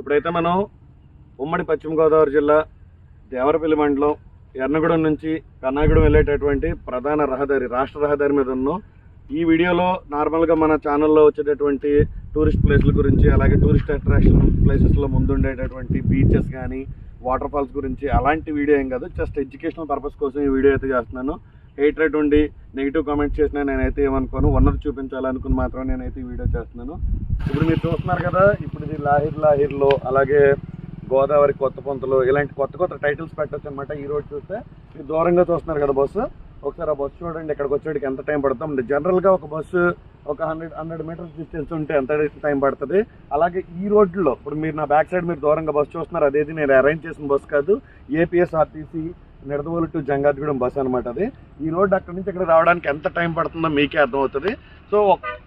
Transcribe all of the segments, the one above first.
ఇప్పుడైతే మనం ఉమ్మడి పశ్చిమ గోదావరి జిల్లా దేవరపల్లి మండలం ఎర్నగూడెం నుంచి కన్నాగూడెం వెళ్ళేటటువంటి ప్రధాన రహదారి రాష్ట్ర రహదారి మీద ఉన్నాం. ఈ వీడియోలో నార్మల్గా మన ఛానల్లో వచ్చేటటువంటి టూరిస్ట్ ప్లేస్ల గురించి అలాగే టూరిస్ట్ అట్రాక్షన్ ప్లేసెస్లో ముందుండేటటువంటి బీచెస్ కానీ వాటర్ ఫాల్స్ గురించి అలాంటి వీడియో ఏం కాదు. జస్ట్ ఎడ్యుకేషనల్ పర్పస్ కోసం ఈ వీడియో అయితే చేస్తున్నాను. హెయిట్ ఉండి నెగిటివ్ కామెంట్స్ చేసినా నేనైతే ఏమనుకోను. ఉన్నది చూపించాలనుకుని మాత్రం నేనైతే ఈ వీడియో చేస్తున్నాను. ఇప్పుడు మీరు చూస్తున్నారు కదా ఇప్పుడు ఇది లాహిర్ లాహిర్లో అలాగే గోదావరి కొత్త పొంతలు ఇలాంటి కొత్త కొత్త టైటిల్స్ పెట్టచ్చు అనమాట ఈ రోడ్ చూస్తే మీరు దూరంగా చూస్తున్నారు కదా బస్సు. ఒకసారి ఆ బస్సు చూడండి ఇక్కడికి వచ్చేటికి ఎంత టైం పడుతుంది. జనరల్గా ఒక బస్సు ఒక హండ్రెడ్ హండ్రెడ్ మీటర్స్ డిస్టెన్స్ ఉంటే ఎంత టైం పడుతుంది? అలాగే ఈ రోడ్లో ఇప్పుడు మీరు నా బ్యాక్ సైడ్ మీరు దూరంగా బస్సు చూస్తున్నారు. అదేది నేను అరేంజ్ చేసిన బస్సు కాదు. APSRTC Nidadavolu to Jangareddygudem bus అనమాట అది. ఈ రోడ్డు అక్కడి నుంచి ఇక్కడ రావడానికి ఎంత టైం పడుతుందో మీకే అర్థమవుతుంది. సో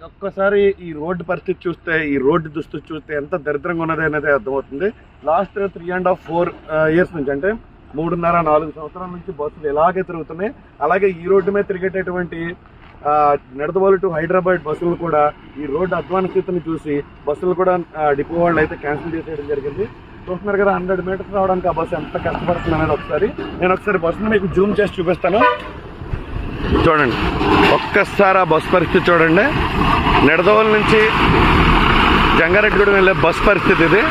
ఒక్కసారి ఈ రోడ్డు పరిస్థితి చూస్తే ఈ రోడ్డు దుస్థితి చూస్తే ఎంత దరిద్రంగా ఉన్నది అనేది అర్థమవుతుంది. Last three and half four years నుంచి అంటే మూడున్నర నాలుగు సంవత్సరాల నుంచి బస్సులు ఇలాగే తిరుగుతున్నాయి. అలాగే ఈ రోడ్డు మీద తిరిగేటటువంటి నిడదవోలు టు హైదరాబాద్ బస్సులు కూడా ఈ రోడ్డు అధ్వాన స్థితిని చూసి బస్సులు కూడా డిపో వాళ్ళు అయితే క్యాన్సిల్ చేసేయడం జరిగింది. చూస్తున్నారు కదా హండ్రెడ్ మీటర్స్ రావడానికి ఆ బస్సు ఎంత కష్టపడుతుంది అనేది ఒకసారి. నేను ఒకసారి బస్సును మీకు జూమ్ చేసి చూపిస్తాను. చూడండి. ఒక్కసారి ఆ బస్ పరిస్థితి చూడండి. నిడదవల నుంచి జంగారెడ్డిగూడెం వెళ్ళే బస్ పరిస్థితి ఇది.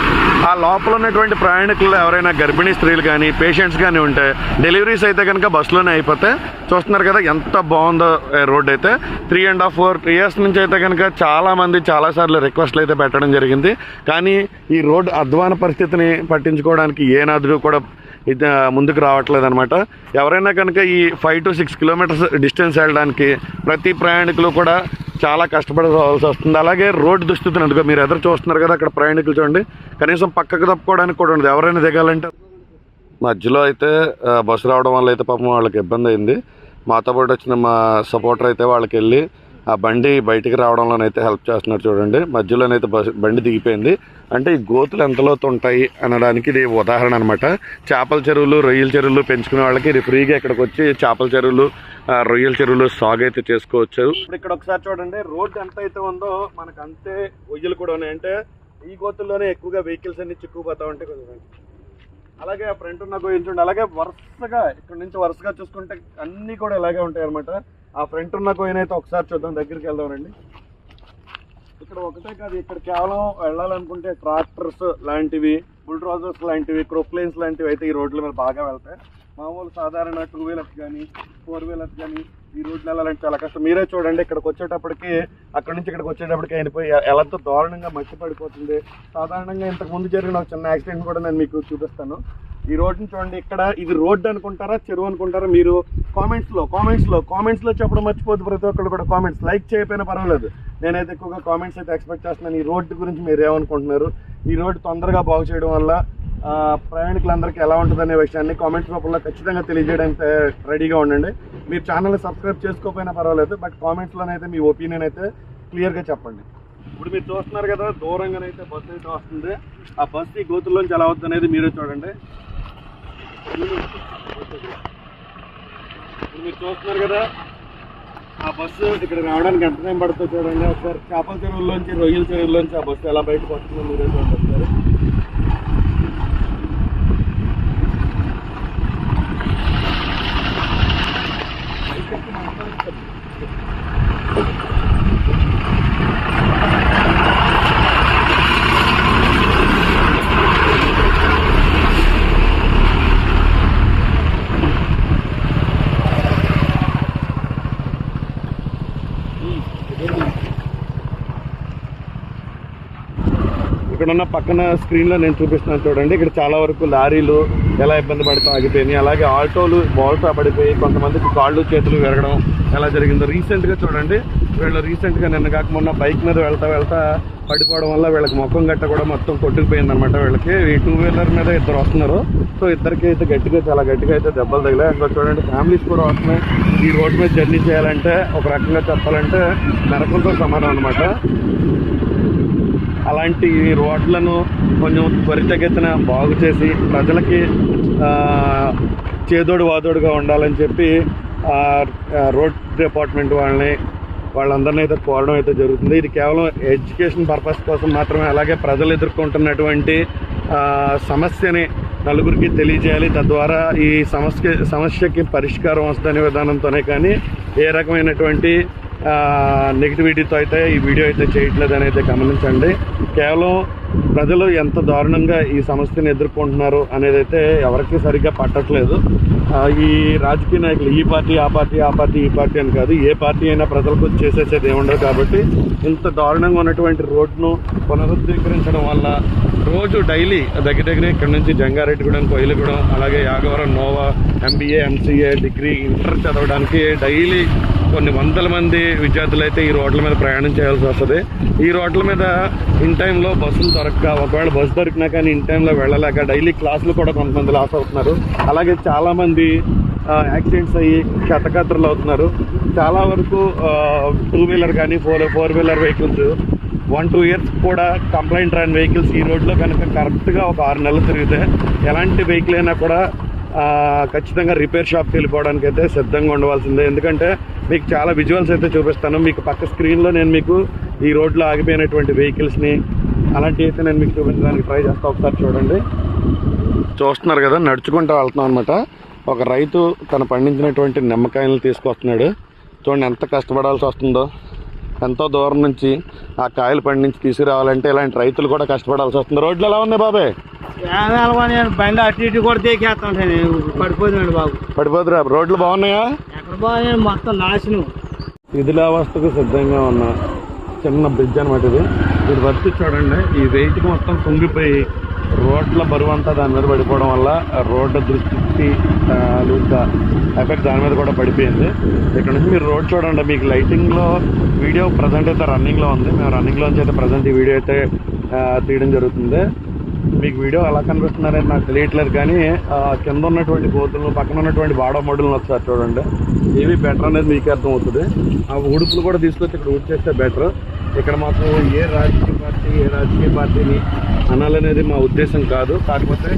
ఆ లోపల ఉన్నటువంటి ప్రయాణికులు ఎవరైనా గర్భిణీ స్త్రీలు కానీ పేషెంట్స్ కానీ ఉంటే డెలివరీస్ అయితే కనుక బస్సులోనే అయిపోతే చూస్తున్నారు కదా ఎంత బాగుందో రోడ్ అయితే. Three and half four years నుంచి అయితే కనుక చాలామంది చాలాసార్లు రిక్వెస్ట్లు అయితే పెట్టడం జరిగింది. కానీ ఈ రోడ్ అధ్వాన పరిస్థితిని పట్టించుకోవడానికి ఏ కూడా ఇది ముందుకు రావట్లేదు అనమాట ఎవరైనా కనుక ఈ five to six kilometres distance వెళ్ళడానికి ప్రతి ప్రయాణికులు కూడా చాలా కష్టపడాల్సి వస్తుంది. అలాగే రోడ్డు దుస్థితిని అందుకో మీరు ఎదురు చూస్తున్నారు కదా అక్కడ ప్రయాణికులు చూడండి. కనీసం పక్కకు తప్పుకోవడానికి కూడా ఉండదు. ఎవరైనా దిగాలంటే. మధ్యలో అయితే బస్సు రావడం వల్ల అయితే పాపం వాళ్ళకి ఇబ్బంది అయింది. మాతో పాటు వచ్చిన మా సపోర్టర్ అయితే వాళ్ళకి వెళ్ళి ఆ బండి బయటికి రావడంలోనైతే హెల్ప్ చేస్తున్నారు చూడండి. మధ్యలోనైతే బస్ బండి దిగిపోయింది. అంటే ఈ గోతులు ఎంతలోతు ఉంటాయి అనడానికి ఇది ఉదాహరణ అనమాట చేపల చెరువులు రొయ్యల చెరువులు పెంచుకునే వాళ్ళకి ఇది ఫ్రీగా ఇక్కడికి వచ్చి చేపల చెరువులు రొయ్యల చెరువులు సాగు అయితే చేసుకోవచ్చు. ఇప్పుడు ఇక్కడ ఒకసారి చూడండి. రోడ్ ఎంత అయితే ఉందో మనకు అంతే రొయ్యలు కూడా ఉన్నాయి. అంటే ఈ గోతుల్లోనే ఎక్కువగా వెహికల్స్ అన్ని చిక్కుపోతా ఉంటాయి కొంచెం అలాగే ఆ ఫ్రంట్ ఉన్న గోయించండి. అలాగే వరుసగా ఇక్కడ నుంచి వరుసగా చూసుకుంటే అన్నీ కూడా ఇలాగే ఉంటాయి అనమాట ఆ ఫ్రంట్ ఉన్న గోయిన్ అయితే ఒకసారి చూద్దాం దగ్గరికి వెళ్దామండి ఇక్కడ ఒకటే కాదు ఇక్కడ కేవలం వెళ్ళాలనుకుంటే ట్రాక్టర్స్ లాంటివి బుల్డ్రాజర్స్ లాంటివి క్రొప్లైన్స్ లాంటివి అయితే ఈ రోడ్ల మీద బాగా వెళ్తాయి. మామూలు సాధారణ టూ వీలర్స్ కానీ ఫోర్ వీలర్స్ కానీ ఈ రోడ్లు వెళ్ళాలంటే చాలా కష్టం. మీరే చూడండి ఇక్కడికి వచ్చేటప్పటికి అక్కడి నుంచి ఇక్కడికి వచ్చేటప్పటికి అయిపోయి ఎలాంటి దారుణంగా మట్టి పడిపోతుంది. సాధారణంగా ఇంతకు ముందు జరిగిన ఒక చిన్న యాక్సిడెంట్ కూడా నేను మీకు చూపిస్తాను. ఈ రోడ్ని చూడండి ఇక్కడ ఇది రోడ్డు అనుకుంటారా చెరువు అనుకుంటారా మీరు? కామెంట్స్లో కామెంట్స్లో కామెంట్స్లో చెప్పడం మర్చిపోద్దు ప్రతి ఒక్కరు కూడా కామెంట్స్ లైక్ చేయకపోయినా పర్వాలేదు. నేనైతే ఎక్కువగా కామెంట్స్ అయితే ఎక్స్పెక్ట్ చేస్తున్నాను. ఈ రోడ్డు గురించి మీరు ఏమనుకుంటున్నారు? ఈ రోడ్డు తొందరగా బాగు చేయడం వల్ల ప్రయాణికులందరికీ ఎలా ఉంటుంది అనే విషయాన్ని కామెంట్స్ రూపంలో ఖచ్చితంగా తెలియజేయడానికి రెడీగా ఉండండి. మీరు ఛానల్ని సబ్స్క్రైబ్ చేసుకోకపోయినా పర్వాలేదు బట్ కామెంట్స్లోనైతే మీ ఒపీనియన్ అయితే క్లియర్గా చెప్పండి. ఇప్పుడు మీరు చూస్తున్నారు కదా దూరంగానైతే బస్సు అయితే వస్తుంది. ఆ బస్సు ఈ గోతుల్లోంచి ఎలా అవుతుంది అనేది మీరే చూడండి. ఇప్పుడు మీరు చూస్తున్నారు కదా ఆ బస్సు ఇక్కడ రావడానికి ఎంత టైం పడుతుంది చూడండి. ఒకసారి చేపల చెరువుల్లోంచి రొయ్యల చెరువుల్లోంచి ఆ బస్సు ఎలా బయటకు వస్తుందో మీరే చూడండి ఒకసారి. ఇక్కడ ఉన్న పక్కన స్క్రీన్లో నేను చూపిస్తున్నాను చూడండి. ఇక్కడ చాలా వరకు లారీలు ఎలా ఇబ్బంది పడుతూ ఆగిపోయినాయి అలాగే ఆటోలు బోల్తా పడిపోయి కొంతమందికి కాళ్ళు చేతులు విరగడం ఎలా జరిగిందో రీసెంట్గా చూడండి. వీళ్ళు రీసెంట్గా నిన్న కాక మొన్న బైక్ మీద వెళ్తా వెళ్తా పడిపోవడం వల్ల వీళ్ళకి ముఖం గట్ట కూడా మొత్తం కొట్టుకుపోయింది అనమాట వీళ్ళకి. ఈ టూ వీలర్ మీద ఇద్దరు వస్తున్నారు. సో ఇద్దరికి అయితే గట్టిగా చాలా గట్టిగా అయితే దెబ్బలు తగిలాయి. ఇంకా చూడండి ఫ్యామిలీస్ కూడా వస్తున్నాయి. ఈ రోడ్ మీద జర్నీ చేయాలంటే ఒక రకంగా చెప్పాలంటే నరకంతో సమానం అనమాట అలాంటి రోడ్లను కొంచెం త్వరితగతిన బాగు చేసి ప్రజలకి చేదోడు వాదోడుగా ఉండాలని చెప్పి రోడ్ డిపార్ట్మెంట్ వాళ్ళని వాళ్ళందరినీ అయితే కోరడం అయితే జరుగుతుంది. ఇది కేవలం ఎడ్యుకేషన్ పర్పస్ కోసం మాత్రమే అలాగే ప్రజలు ఎదుర్కొంటున్నటువంటి సమస్యని నలుగురికి తెలియజేయాలి. తద్వారా ఈ సమస్య సమస్యకి పరిష్కారం వస్తుందనే విధానంతోనే కానీ ఏ రకమైనటువంటి నెగిటివిటీతో అయితే ఈ వీడియో అయితే చేయట్లేదు అని అయితే గమనించండి. కేవలం ప్రజలు ఎంత దారుణంగా ఈ సమస్యను ఎదుర్కొంటున్నారు అనేది అయితే ఎవరికి సరిగ్గా పట్టట్లేదు. ఈ రాజకీయ నాయకులు ఈ పార్టీ ఆ పార్టీ ఆ పార్టీ ఈ పార్టీ అని కాదు ఏ పార్టీ అయినా ప్రజలకు చేసేసేది ఏముండదు కాబట్టి ఇంత దారుణంగా ఉన్నటువంటి రోడ్ను పునరుద్ధీకరించడం వల్ల రోజు డైలీ దగ్గర దగ్గర ఇక్కడ నుంచి జంగారెడ్డిగూడెం కోయిలగూడెం అలాగే Yagavaram Nova MBA MCA degree inter చదవడానికి డైలీ కొన్ని వందల మంది విద్యార్థులు అయితే ఈ రోడ్ల మీద ప్రయాణం చేయాల్సి వస్తుంది. ఈ రోడ్ల మీద ఇన్ టైంలో బస్సులు దొరక్క ఒకవేళ బస్సు దొరికినా కానీ ఇన్ టైంలో వెళ్ళలేక డైలీ క్లాసులు కూడా కొంతమంది లాస్ అవుతున్నారు. అలాగే చాలామంది యాక్సిడెంట్స్ అయ్యి క్షతగాత్రులు అవుతున్నారు. చాలా వరకు టూ వీలర్ కానీ four four wheeler vehicles one two years కూడా కంప్లైంట్ రాని వెహికల్స్ ఈ రోడ్లో కనుక కరెక్ట్గా ఒక ఆరు నెలలు తిరిగితే ఎలాంటి వెహికల్ అయినా కూడా ఖచ్చితంగా రిపేర్ షాప్కి వెళ్ళిపోవడానికి అయితే సిద్ధంగా ఉండవలసిందే. ఎందుకంటే మీకు చాలా విజువల్స్ అయితే చూపిస్తాను. మీకు పక్క స్క్రీన్లో నేను మీకు ఈ రోడ్లో ఆగిపోయినటువంటి వెహికల్స్ని అలాంటివి అయితే నేను మీకు చూపించడానికి ట్రై చేస్తాను ఒకసారి చూడండి. చూస్తున్నారు కదా నడుచుకుంటూ వెళ్తున్నాం అనమాట ఒక రైతు తను పండించినటువంటి నిమ్మకాయలను తీసుకొస్తున్నాడు. చూడండి ఎంత కష్టపడాల్సి వస్తుందో. ఎంతో దూరం నుంచి ఆ కాయలు పండించి తీసుకురావాలంటే ఇలాంటి రైతులు కూడా కష్టపడాల్సి వస్తుంది. రోడ్లు ఎలా ఉన్నాయి బాబాయ్? నేను బండి అటు ఇటు కూడా దేకేస్తాను పడిపోతున్నాడు బాబు. పడిపోతురా రోడ్లు బాగున్నాయా? ఎక్కడ బాగా నేను మొత్తం నాశనం. శిథిలావస్థకు సిద్ధంగా ఉన్న చిన్న బ్రిడ్జ్ అనమాట ఇది. ఇది వర్తి చూడండి ఈ వెయిట్కి మొత్తం కుంగిపోయి రోడ్ల బరువు అంతా దాని మీద పడిపోవడం వల్ల రోడ్ల దృష్టి ఎఫెక్ట్ దాని మీద కూడా పడిపోయింది. ఇక్కడ నుంచి మీరు రోడ్ చూడండి మీకు లైటింగ్లో వీడియో ప్రజెంట్ అయితే రన్నింగ్లో ఉంది. మేము రన్నింగ్లో నుంచి అయితే ప్రజెంట్ ఈ వీడియో అయితే తీయడం జరుగుతుంది. మీకు వీడియో ఎలా కనిపిస్తున్నారని నాకు తెలియట్లేదు కానీ కింద ఉన్నటువంటి గోతులను పక్కన ఉన్నటువంటి బాడో మడులను ఒకసారి చూడండి. ఏవి బెటర్ అనేది మీకు అర్థం అవుతుంది ఆ ఉడుపులు కూడా తీసుకొచ్చి ఇక్కడ ఉడిచేస్తే బెటర్ ఇక్కడ మాకు ఏ రాజకీయ పార్టీ ఏ రాజకీయ పార్టీని అనాలనేది మా ఉద్దేశం కాదు. కాకపోతే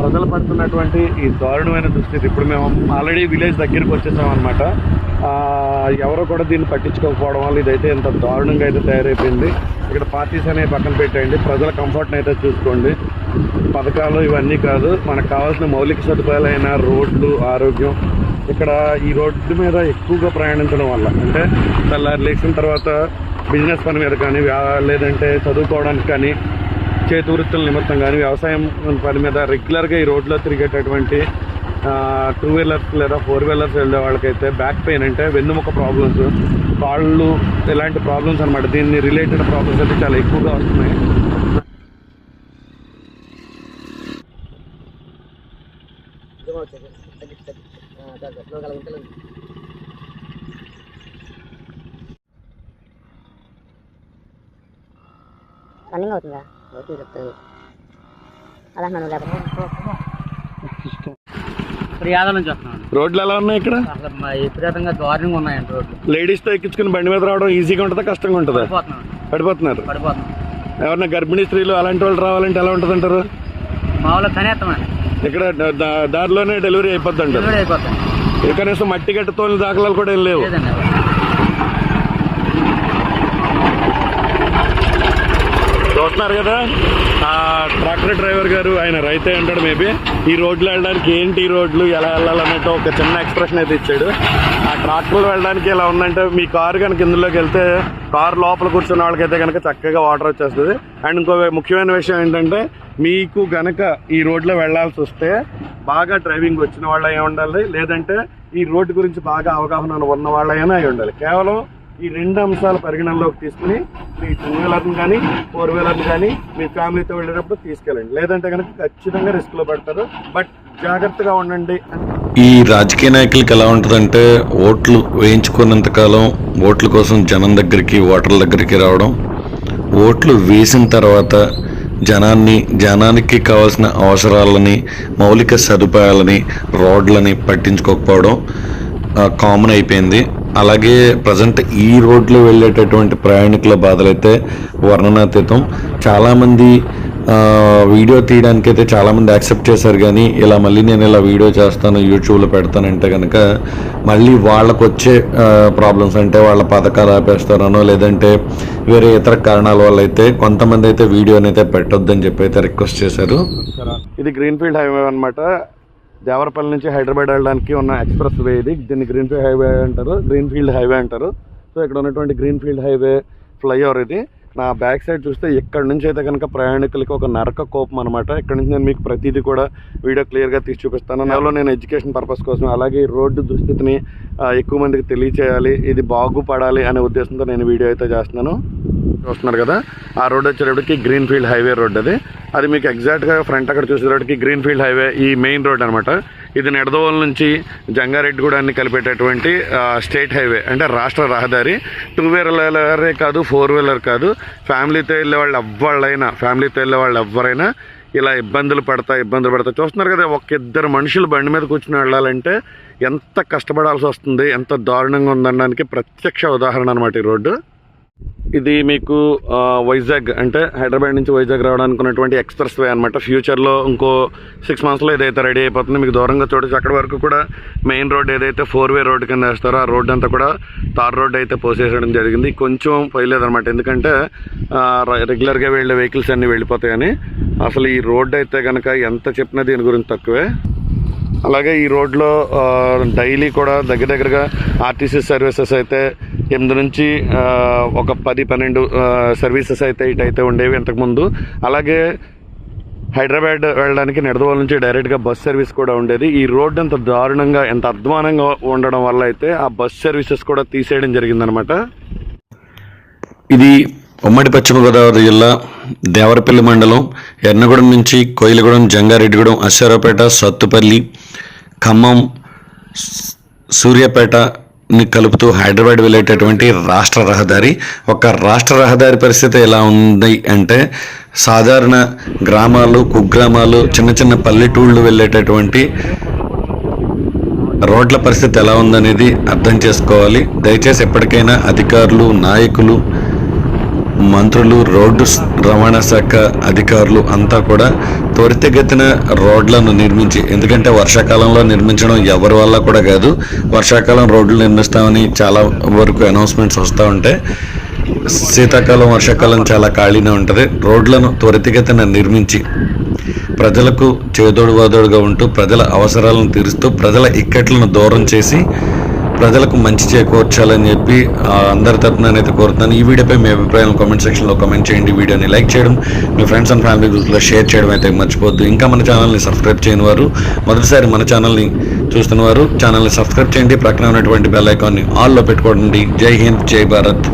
ప్రజలు పడుతున్నటువంటి ఈ దారుణమైన దుస్థితి. ఇప్పుడు మేము ఆల్రెడీ విలేజ్ దగ్గరికి వచ్చేసాం అనమాట ఎవరో కూడా దీన్ని పట్టించుకోకపోవడం వల్ల ఇదైతే ఇంత దారుణంగా అయితే తయారైపోయింది. ఇక్కడ పార్టీస్ అనేవి పక్కన పెట్టేయండి. ప్రజల కంఫర్ట్ని అయితే చూసుకోండి. పథకాలు ఇవన్నీ కాదు. మనకు కావాల్సిన మౌలిక సదుపాయాలైన రోడ్లు ఆరోగ్యం. ఇక్కడ ఈ రోడ్డు మీద ఎక్కువగా ప్రయాణించడం వల్ల అంటే తెల్లారి లేచిన తర్వాత బిజినెస్ పని మీద కానీ లేదంటే చదువుకోవడానికి కానీ చేతి వృత్తుల నిమిత్తం కానీ వ్యవసాయం పని మీద రెగ్యులర్గా ఈ రోడ్లో తిరిగేటటువంటి టూ వీలర్స్ లేదా ఫోర్ వీలర్స్ వెళ్ళే వాళ్ళకైతే బ్యాక్ పెయిన్ అంటే వెన్నుముక ప్రాబ్లమ్స్ కాళ్ళు ఇలాంటి ప్రాబ్లమ్స్ అనమాట దీన్ని రిలేటెడ్ ప్రాబ్లమ్స్ అయితే చాలా ఎక్కువగా వస్తున్నాయి. రన్నింగ్ అవుతుందా? రోడ్లు ఎలా ఉన్నాయి ఇక్కడ? అసలు మా విపరీతంగా దారుణంగా ఉన్నాయండి రోడ్లు. లేడీస్తో ఎక్కించుకుని బండి మీద రావడం ఈజీగా ఉంటుందా కష్టంగా ఉంటుందా? పడిపోతున్నారు. పడిపోతున్నాం. ఎవరన్నా గర్భిణీ స్త్రీలు అలాంటి వాళ్ళు రావాలంటే ఎలా ఉంటుంది అంటారు మామూలుగా కనేస్తామండి ఇక్కడ దారిలోనే డెలివరీ అయిపోద్ది అంటారు. కనీసం మట్టి గట్టతోని దాఖలాలు కూడా ఏం లేవు. లేదండి కదా. ఆ ట్రాక్టర్ డ్రైవర్ గారు ఆయన రైతే అంటాడు మేబీ. ఈ రోడ్లు వెళ్ళడానికి ఏంటి ఈ రోడ్లు ఎలా వెళ్ళాలన్నట్టు ఒక చిన్న ఎక్స్ప్రెషన్ అయితే ఇచ్చాడు. ఆ ట్రాక్టర్లు వెళ్ళడానికి ఎలా ఉందంటే మీ కారు కనుక ఇందులోకి వెళ్తే కారు లోపల కూర్చున్న వాళ్ళకైతే కనుక చక్కగా వాటర్ వచ్చేస్తుంది. అండ్ ఇంకో ముఖ్యమైన విషయం ఏంటంటే మీకు గనక ఈ రోడ్లో వెళ్ళాల్సి వస్తే బాగా డ్రైవింగ్ వచ్చిన వాళ్ళు అయి ఉండాలి. లేదంటే ఈ రోడ్డు గురించి బాగా అవగాహన ఉన్న వాళ్ళైనా అయి ఉండాలి. కేవలం ఈ రెండు అంశాలు పరిగణనలోకి తీసుకుని మీ టూ వీలర్ని కానీ ఫోర్ వీలర్ని కానీ మీ ఫ్యామిలీతో వెళ్ళేటప్పుడు తీసుకెళ్ళండి. లేదంటే కనుక ఖచ్చితంగా రిస్క్లో పడతారు. బట్ జాగ్రత్తగా ఉండండి ఈ రాజకీయ నాయకులకి ఎలా ఉంటుందంటే ఓట్లు వేయించుకున్నంత కాలం ఓట్ల కోసం జనం దగ్గరికి ఓటర్ల దగ్గరికి రావడం ఓట్లు వేసిన తర్వాత జనాన్ని జనానికి కావాల్సిన అవసరాలని మౌలిక సదుపాయాలని రోడ్లని పట్టించుకోకపోవడం కామన్ అయిపోయింది. అలాగే ప్రజెంట్ ఈ రోడ్లో వెళ్ళేటటువంటి ప్రయాణికుల బాధలైతే వర్ణనాతీతం. చాలామంది వీడియో తీయడానికి అయితే చాలామంది యాక్సెప్ట్ చేశారు కానీ ఇలా మళ్ళీ నేను ఇలా వీడియో చేస్తాను యూట్యూబ్లో పెడతానంటే కనుక మళ్ళీ వాళ్ళకు వచ్చే ప్రాబ్లమ్స్ అంటే వాళ్ళ పథకాలు ఆపేస్తారనో లేదంటే వేరే ఇతర కారణాల వల్ల అయితే కొంతమంది అయితే వీడియోని అయితే పెట్టొద్దని చెప్పి అయితే రిక్వెస్ట్ చేశారు. ఇది గ్రీన్ఫీల్డ్ హైవే అన్నమాట. దేవరపల్లి నుంచి హైదరాబాద్ వెళ్ళడానికి ఉన్న ఎక్స్ప్రెస్ వే ఇది దీన్ని గ్రీన్ఫీల్డ్ హైవే అంటారు. గ్రీన్ఫీల్డ్ హైవే అంటారు. సో ఇక్కడ ఉన్నటువంటి గ్రీన్ఫీల్డ్ హైవే ఫ్లైఓవర్ ఇది. నా బ్యాక్ సైడ్ చూస్తే ఇక్కడ నుంచి అయితే కనుక ప్రయాణికులకి ఒక నరక కోపం అనమాట ఇక్కడ నుంచి నేను మీకు ప్రతిదీ కూడా వీడియో క్లియర్గా తీసి చూపిస్తాను. నాలో నేను ఎడ్యుకేషన్ పర్పస్ కోసం అలాగే రోడ్డు దుస్థితిని ఎక్కువ మందికి తెలియచేయాలి. ఇది బాగుపడాలి అనే ఉద్దేశంతో నేను వీడియో అయితే చేస్తున్నాను. చూస్తున్నారు కదా. ఆ రోడ్ వచ్చేటప్పటికి గ్రీన్ ఫీల్డ్ హైవే రోడ్ అది. అది మీకు ఎగ్జాక్ట్గా ఫ్రంట్ అక్కడ చూసేటప్పటికి గ్రీన్ ఫీల్డ్ హైవే ఈ మెయిన్ రోడ్ అనమాట ఇది నెడదవోలు నుంచి జంగారెడ్డిగూడాన్ని కలిపేటటువంటి స్టేట్ హైవే అంటే రాష్ట్ర రహదారి. టూ వీలరే కాదు ఫోర్ వీలర్ కాదు. ఫ్యామిలీతో వెళ్ళే వాళ్ళు ఎవ్వళ్ళైనా ఫ్యామిలీతో వెళ్ళే వాళ్ళు ఎవరైనా ఇలా ఇబ్బందులు పడతా ఇబ్బందులు పడతా. చూస్తున్నారు కదా ఒక ఇద్దరు మనుషులు బండి మీద కూర్చుని వెళ్ళాలంటే ఎంత కష్టపడాల్సి వస్తుంది ఎంత దారుణంగా ఉందనడానికి ప్రత్యక్ష ఉదాహరణ అనమాట ఈ రోడ్డు. ఇది మీకు వైజాగ్ అంటే హైదరాబాద్ నుంచి వైజాగ్ రావడానికి ఉన్నటువంటి ఎక్స్ప్రెస్ వే అనమాట ఫ్యూచర్లో ఇంకో సిక్స్ మంత్స్లో ఏదైతే రెడీ అయిపోతుంది మీకు దూరంగా చూడొచ్చు. అక్కడ వరకు కూడా మెయిన్ రోడ్ ఏదైతే ఫోర్ వే రోడ్ కింద వేస్తారో ఆ రోడ్ అంతా కూడా తార్ రోడ్ అయితే పోసేయడం జరిగింది. కొంచెం పోయలేదన్నమాట ఎందుకంటే రెగ్యులర్గా వెళ్ళే వెహికల్స్ అన్నీ వెళ్ళిపోతాయని. అసలు ఈ రోడ్ అయితే కనుక ఎంత చెప్పినా దీని గురించి తక్కువే. అలాగే ఈ రోడ్లో డైలీ కూడా దగ్గర దగ్గరగా ఆర్టీసీ సర్వీసెస్ అయితే ఎనిమిది నుంచి ఒక పది పన్నెండు సర్వీసెస్ అయితే ఇటైతే ఉండేవి ఇంతకుముందు. అలాగే హైదరాబాద్ వెళ్ళడానికి నెడదవోలు నుంచి డైరెక్ట్గా బస్ సర్వీస్ కూడా ఉండేది. ఈ రోడ్ అంత దారుణంగా ఎంత అధ్వానంగా ఉండడం వల్ల అయితే ఆ బస్ సర్వీసెస్ కూడా తీసేయడం జరిగిందనమాట. ఇది ఉమ్మడి పశ్చిమ గోదావరి జిల్లా దేవరపల్లి మండలం ఎర్నగూడెం నుంచి కోయిలగూడెం జంగారెడ్డిగూడెం అశ్వారావుపేట సత్తుపల్లి ఖమ్మం సూర్యాపేటని కలుపుతూ హైదరాబాద్ వెళ్ళేటటువంటి రాష్ట్ర రహదారి. ఒక రాష్ట్ర రహదారి పరిస్థితి ఎలా ఉంది అంటే సాధారణ గ్రామాలు కుగ్రామాలు చిన్న చిన్న పల్లెటూళ్ళు వెళ్ళేటటువంటి రోడ్ల పరిస్థితి ఎలా ఉందనేది అర్థం చేసుకోవాలి. దయచేసి ఎప్పటికైనా అధికారులు నాయకులు మంత్రులు రోడ్డు రవాణా శాఖ అధికారులు అంతా కూడా త్వరితగతిన రోడ్లను నిర్మించి ఎందుకంటే వర్షాకాలంలో నిర్మించడం ఎవరి వల్ల కూడా కాదు. వర్షాకాలం రోడ్లు నిర్మిస్తామని చాలా వరకు అనౌన్స్మెంట్స్ వస్తూ ఉంటాయి శీతాకాలం వర్షాకాలం చాలా ఖాళీనే ఉంటుంది. రోడ్లను త్వరితగతిన నిర్మించి ప్రజలకు చేదోడు వాదోడుగా ఉంటూ ప్రజల అవసరాలను తీరుస్తూ ప్రజల ఇక్కట్లను దూరం చేసి ప్రజలకు మంచి చేకూర్చాలని చెప్పి అందరి తరపున అయితే కోరుతున్నాను. ఈ వీడియోపై మీ అభిప్రాయాలను కామెంట్ సెక్షన్లో కామెంట్ చేయండి. వీడియోని లైక్ చేయడం మీ ఫ్రెండ్స్ అండ్ ఫ్యామిలీ గ్రూప్లో షేర్ చేయడం అయితే మర్చిపోద్దు ఇంకా మన ఛానల్ని సబ్స్క్రైబ్ చేయని వారు మొదటిసారి మన ఛానల్ని చూస్తున్న వారు ఛానల్ని సబ్స్క్రైబ్ చేయండి. ప్రక్కన ఉన్నటువంటి బెల్ ఐకాన్ని ఆల్లో పెట్టుకోండి. జై హింద్ జై భారత్.